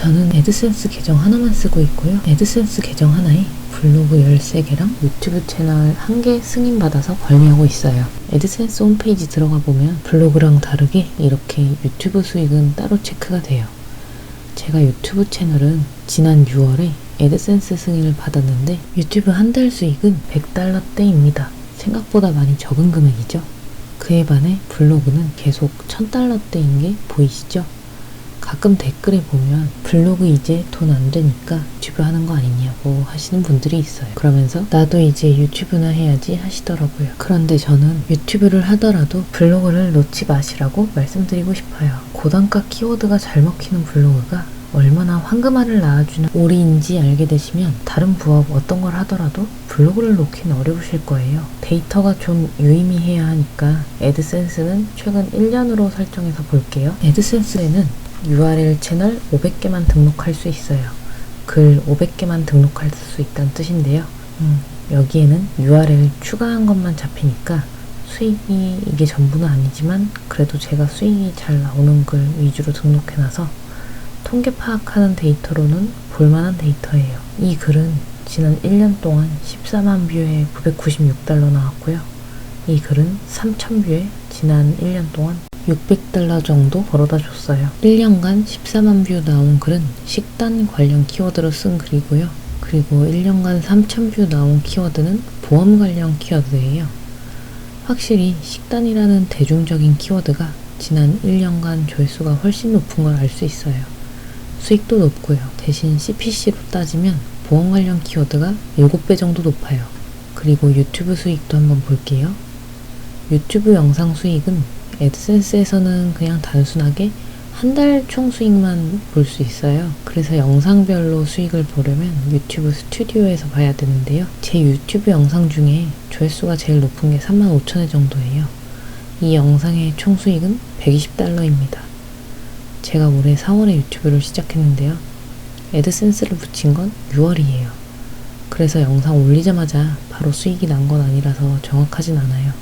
저는 애드센스 계정 하나만 쓰고 있고요. 애드센스 계정 하나에 블로그 13개랑 유튜브 채널 1개 승인받아서 관리하고 있어요. 애드센스 홈페이지 들어가 보면 블로그랑 다르게 이렇게 유튜브 수익은 따로 체크가 돼요. 제가 유튜브 채널은 지난 6월에 애드센스 승인을 받았는데 유튜브 한 달 수익은 100달러대입니다. 생각보다 많이 적은 금액이죠. 그에 반해 블로그는 계속 1000달러대인 게 보이시죠? 가끔 댓글에 보면 블로그 이제 돈 안 되니까 유튜브 하는 거 아니냐고 하시는 분들이 있어요. 그러면서 나도 이제 유튜브나 해야지 하시더라고요. 그런데 저는 유튜브를 하더라도 블로그를 놓지 마시라고 말씀드리고 싶어요. 고단가 키워드가 잘 먹히는 블로그가 얼마나 황금알을 낳아주는 오리인지 알게 되시면 다른 부업 어떤 걸 하더라도 블로그를 놓기는 어려우실 거예요. 데이터가 좀 유의미해야 하니까 애드센스는 최근 1년으로 설정해서 볼게요. 애드센스에는 URL 채널 500개만 등록할 수 있어요. 글 500개만 등록할 수 있다는 뜻인데요. 음, 여기에는 URL 추가한 것만 잡히니까 수익이 이게 전부는 아니지만 그래도 제가 수익이 잘 나오는 글 위주로 등록해놔서 통계 파악하는 데이터로는 볼만한 데이터예요. 이 글은 지난 1년 동안 14만 뷰에 996달러 나왔고요. 이 글은 3천 뷰에 지난 1년 동안 600달러 정도 벌어다 줬어요. 1년간 14만 뷰 나온 글은 식단 관련 키워드로 쓴 글이고요. 그리고 1년간 3천 뷰 나온 키워드는 보험 관련 키워드예요. 확실히 식단이라는 대중적인 키워드가 지난 1년간 조회수가 훨씬 높은 걸 알 수 있어요. 수익도 높고요. 대신 CPC로 따지면 보험 관련 키워드가 7배 정도 높아요. 그리고 유튜브 수익도 한번 볼게요. 유튜브 영상 수익은 애드센스에서는 그냥 단순하게 한 달 총 수익만 볼 수 있어요. 그래서 영상별로 수익을 보려면 유튜브 스튜디오에서 봐야 되는데요. 제 유튜브 영상 중에 조회수가 제일 높은 게 35,000회 정도예요. 이 영상의 총 수익은 120달러입니다. 제가 올해 4월에 유튜브를 시작했는데요. 애드센스를 붙인 건 6월이에요. 그래서 영상 올리자마자 바로 수익이 난 건 아니라서 정확하진 않아요.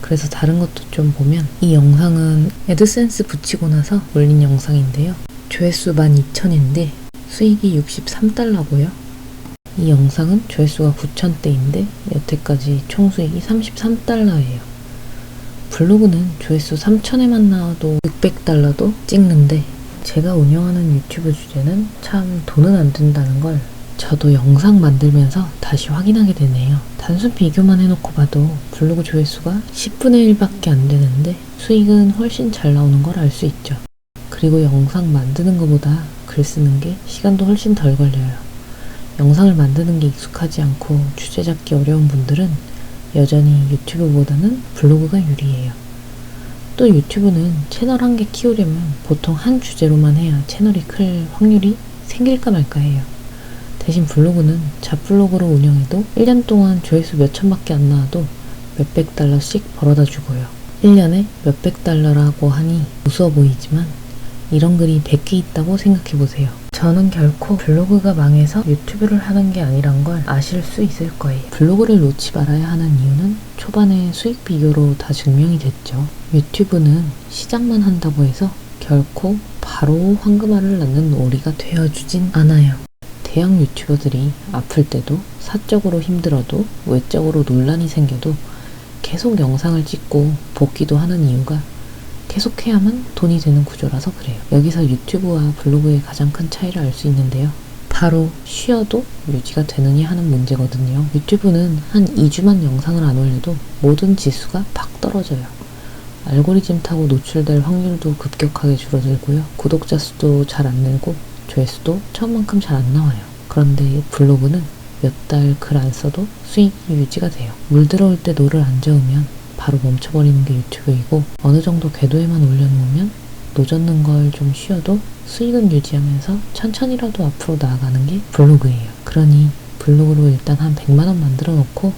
그래서 다른 것도 좀 보면 이 영상은 애드센스 붙이고 나서 올린 영상인데요. 조회수 12,000인데 수익이 63달러고요. 이 영상은 조회수가 9,000대인데 여태까지 총 수익이 33달러예요. 블로그는 조회수 3,000회만 나와도 600달러도 찍는데 제가 운영하는 유튜브 주제는 참 돈은 안 든다는 걸 저도 영상 만들면서 다시 확인하게 되네요. 단순 비교만 해놓고 봐도 블로그 조회수가 10분의 1밖에 안 되는데 수익은 훨씬 잘 나오는 걸 알 수 있죠. 그리고 영상 만드는 것보다 글 쓰는 게 시간도 훨씬 덜 걸려요. 영상을 만드는 게 익숙하지 않고 주제 잡기 어려운 분들은 여전히 유튜브보다는 블로그가 유리해요. 또 유튜브는 채널 한 개 키우려면 보통 한 주제로만 해야 채널이 클 확률이 생길까 말까 해요. 대신 블로그는 잡블로그로 운영해도 1년 동안 조회수 몇 천밖에 안 나와도 몇백 달러씩 벌어다 주고요. 1년에 몇백 달러라고 하니 우스워 보이지만 이런 글이 100개 있다고 생각해 보세요. 저는 결코 블로그가 망해서 유튜브를 하는 게 아니란 걸 아실 수 있을 거예요. 블로그를 놓지 말아야 하는 이유는 초반에 수익 비교로 다 증명이 됐죠. 유튜브는 시작만 한다고 해서 결코 바로 황금알을 낳는 오리가 되어주진 않아요. 대형 유튜버들이 아플 때도 사적으로 힘들어도 외적으로 논란이 생겨도 계속 영상을 찍고 복귀도 하는 이유가 계속해야만 돈이 되는 구조라서 그래요. 여기서 유튜브와 블로그의 가장 큰 차이를 알 수 있는데요. 바로 쉬어도 유지가 되느냐 하는 문제거든요. 유튜브는 한 2주만 영상을 안 올려도 모든 지수가 팍 떨어져요. 알고리즘 타고 노출될 확률도 급격하게 줄어들고요. 구독자 수도 잘 안 늘고 조회수도 처음만큼 잘 안 나와요. 그런데 블로그는 몇 달 글 안 써도 수익이 유지가 돼요. 물 들어올 때 노를 안 저으면 바로 멈춰버리는 게 유튜브이고 어느 정도 궤도에만 올려놓으면 노젓는 걸 좀 쉬어도 수익은 유지하면서 천천히라도 앞으로 나아가는 게 블로그예요. 그러니 블로그로 일단 한 100만원 만들어 놓고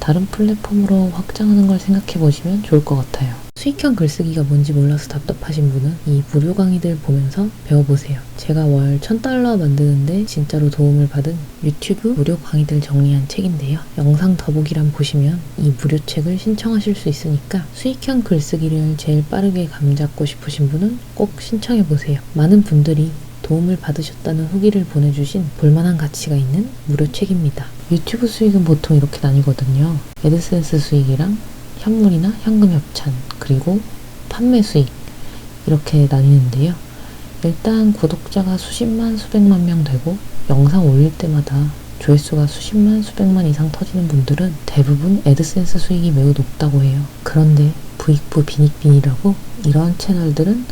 다른 플랫폼으로 확장하는 걸 생각해 보시면 좋을 것 같아요. 수익형 글쓰기가 뭔지 몰라서 답답하신 분은 이 무료 강의들 보면서 배워보세요. 제가 월 1000달러 만드는데 진짜로 도움을 받은 유튜브 무료 강의들 정리한 책인데요. 영상 더보기란 보시면 이 무료 책을 신청하실 수 있으니까 수익형 글쓰기를 제일 빠르게 감잡고 싶으신 분은 꼭 신청해보세요. 많은 분들이 도움을 받으셨다는 후기를 보내주신 볼만한 가치가 있는 무료 책입니다. 유튜브 수익은 보통 이렇게 나뉘거든요. 애드센스 수익이랑 현물이나 현금 협찬, 그리고 판매 수익 이렇게 나뉘는데요. 일단 구독자가 수십만, 수백만 명 되고 영상 올릴 때마다 조회수가 수십만, 수백만 이상 터지는 분들은 대부분 애드센스 수익이 매우 높다고 해요. 그런데 부익부 빈익빈이라고 이런 채널들은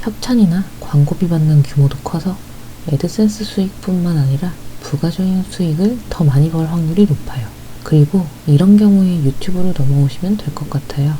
협찬이나 광고비 받는 규모도 커서 애드센스 수익뿐만 아니라 부가적인 수익을 더 많이 벌 확률이 높아요. 그리고 이런 경우에 유튜브로 넘어오시면 될 것 같아요.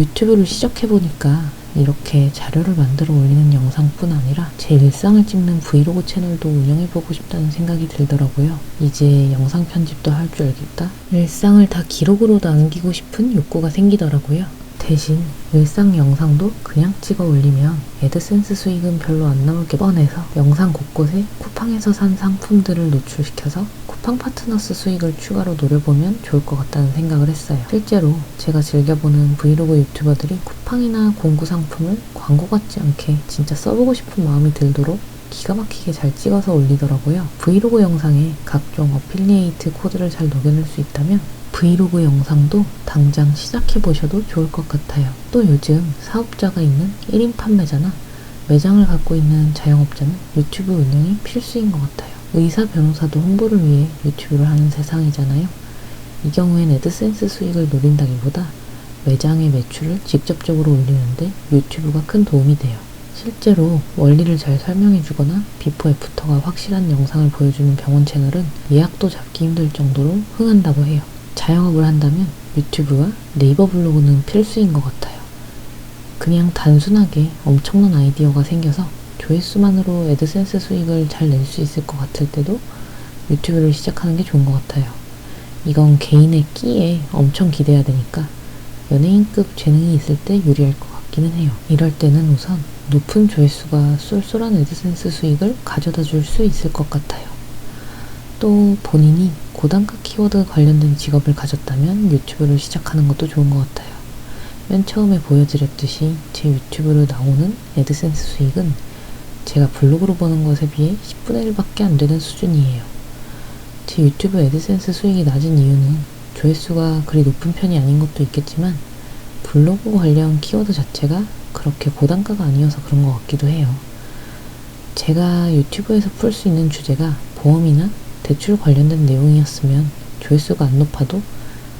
유튜브를 시작해보니까 이렇게 자료를 만들어 올리는 영상뿐 아니라 제 일상을 찍는 브이로그 채널도 운영해보고 싶다는 생각이 들더라고요. 이제 영상 편집도 할 줄 알겠다. 일상을 다 기록으로 남기고 싶은 욕구가 생기더라고요. 대신 일상 영상도 그냥 찍어 올리면 애드센스 수익은 별로 안 나올 게 뻔해서 영상 곳곳에 쿠팡에서 산 상품들을 노출시켜서 쿠 팡 파트너스 수익을 추가로 노려보면 좋을 것 같다는 생각을 했어요. 실제로 제가 즐겨보는 브이로그 유튜버들이 쿠팡이나 공구 상품을 광고 같지 않게 진짜 써보고 싶은 마음이 들도록 기가 막히게 잘 찍어서 올리더라고요. 브이로그 영상에 각종 어필리에이트 코드를 잘 녹여낼 수 있다면 브이로그 영상도 당장 시작해 보셔도 좋을 것 같아요. 또 요즘 사업자가 있는 1인 판매자나 매장을 갖고 있는 자영업자는 유튜브 운영이 필수인 것 같아요. 의사, 변호사도 홍보를 위해 유튜브를 하는 세상이잖아요. 이 경우엔 애드센스 수익을 노린다기보다 매장의 매출을 직접적으로 올리는데 유튜브가 큰 도움이 돼요. 실제로 원리를 잘 설명해 주거나 비포 애프터가 확실한 영상을 보여주는 병원 채널은 예약도 잡기 힘들 정도로 흥한다고 해요. 자영업을 한다면 유튜브와 네이버 블로그는 필수인 것 같아요. 그냥 단순하게 엄청난 아이디어가 생겨서 조회수만으로 애드센스 수익을 잘 낼 수 있을 것 같을 때도 유튜브를 시작하는 게 좋은 것 같아요. 이건 개인의 끼에 엄청 기대야 되니까 연예인급 재능이 있을 때 유리할 것 같기는 해요. 이럴 때는 우선 높은 조회수가 쏠쏠한 애드센스 수익을 가져다 줄 수 있을 것 같아요. 또 본인이 고단가 키워드 관련된 직업을 가졌다면 유튜브를 시작하는 것도 좋은 것 같아요. 맨 처음에 보여드렸듯이 제 유튜브로 나오는 애드센스 수익은 제가 블로그로 버는 것에 비해 10분의 1밖에 안 되는 수준이에요. 제 유튜브 애드센스 수익이 낮은 이유는 조회수가 그리 높은 편이 아닌 것도 있겠지만 블로그 관련 키워드 자체가 그렇게 고단가가 아니어서 그런 것 같기도 해요. 제가 유튜브에서 풀 수 있는 주제가 보험이나 대출 관련된 내용이었으면 조회수가 안 높아도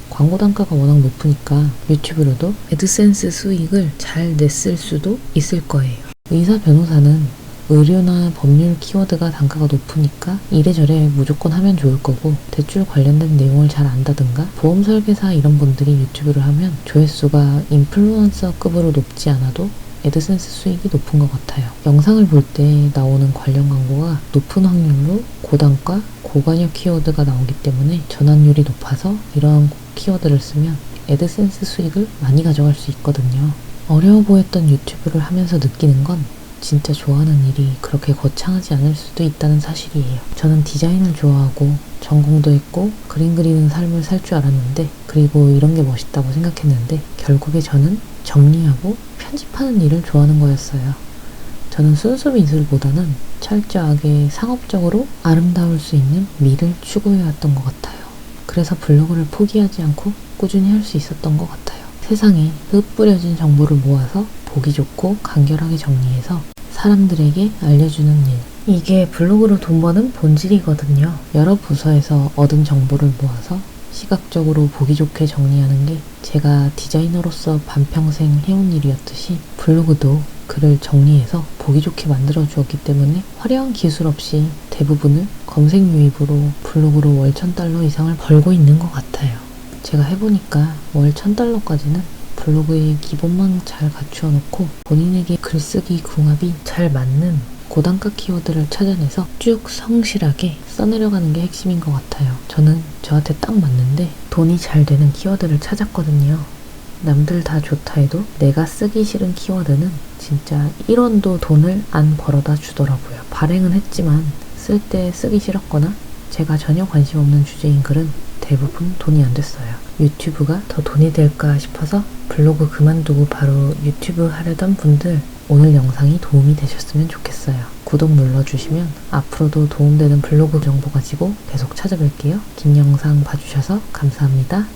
광고 단가가 워낙 높으니까 유튜브로도 애드센스 수익을 잘 냈을 수도 있을 거예요. 의사 변호사는 의료나 법률 키워드가 단가가 높으니까 이래저래 무조건 하면 좋을 거고 대출 관련된 내용을 잘 안다든가 보험 설계사 이런 분들이 유튜브를 하면 조회수가 인플루언서급으로 높지 않아도 애드센스 수익이 높은 것 같아요. 영상을 볼 때 나오는 관련 광고가 높은 확률로 고단가, 고관여 키워드가 나오기 때문에 전환율이 높아서 이러한 키워드를 쓰면 애드센스 수익을 많이 가져갈 수 있거든요. 어려워 보였던 유튜브를 하면서 느끼는 건 진짜 좋아하는 일이 그렇게 거창하지 않을 수도 있다는 사실이에요. 저는 디자인을 좋아하고 전공도 했고 그림 그리는 삶을 살 줄 알았는데 그리고 이런 게 멋있다고 생각했는데 결국에 저는 정리하고 편집하는 일을 좋아하는 거였어요. 저는 순수 미술보다는 철저하게 상업적으로 아름다울 수 있는 미를 추구해왔던 것 같아요. 그래서 블로그를 포기하지 않고 꾸준히 할 수 있었던 것 같아요. 세상에 흩뿌려진 정보를 모아서 보기 좋고 간결하게 정리해서 사람들에게 알려주는 일. 이게 블로그로 돈 버는 본질이거든요. 여러 부서에서 얻은 정보를 모아서 시각적으로 보기 좋게 정리하는 게 제가 디자이너로서 반평생 해온 일이었듯이 블로그도 글을 정리해서 보기 좋게 만들어 주었기 때문에 화려한 기술 없이 대부분을 검색 유입으로 블로그로 월 1000달러 이상을 벌고 있는 것 같아요. 제가 해보니까 월 1000달러까지는 블로그의 기본만 잘 갖추어 놓고 본인에게 글쓰기 궁합이 잘 맞는 고단가 키워드를 찾아내서 쭉 성실하게 써내려가는 게 핵심인 것 같아요. 저는 저한테 딱 맞는데 돈이 잘 되는 키워드를 찾았거든요. 남들 다 좋다 해도 내가 쓰기 싫은 키워드는 진짜 1원도 돈을 안 벌어다 주더라고요. 발행은 했지만 쓸 때 쓰기 싫었거나 제가 전혀 관심 없는 주제인 글은 대부분 돈이 안 됐어요. 유튜브가 더 돈이 될까 싶어서 블로그 그만두고 바로 유튜브 하려던 분들 오늘 영상이 도움이 되셨으면 좋겠어요. 구독 눌러주시면 앞으로도 도움되는 블로그 정보 가지고 계속 찾아뵐게요. 긴 영상 봐주셔서 감사합니다.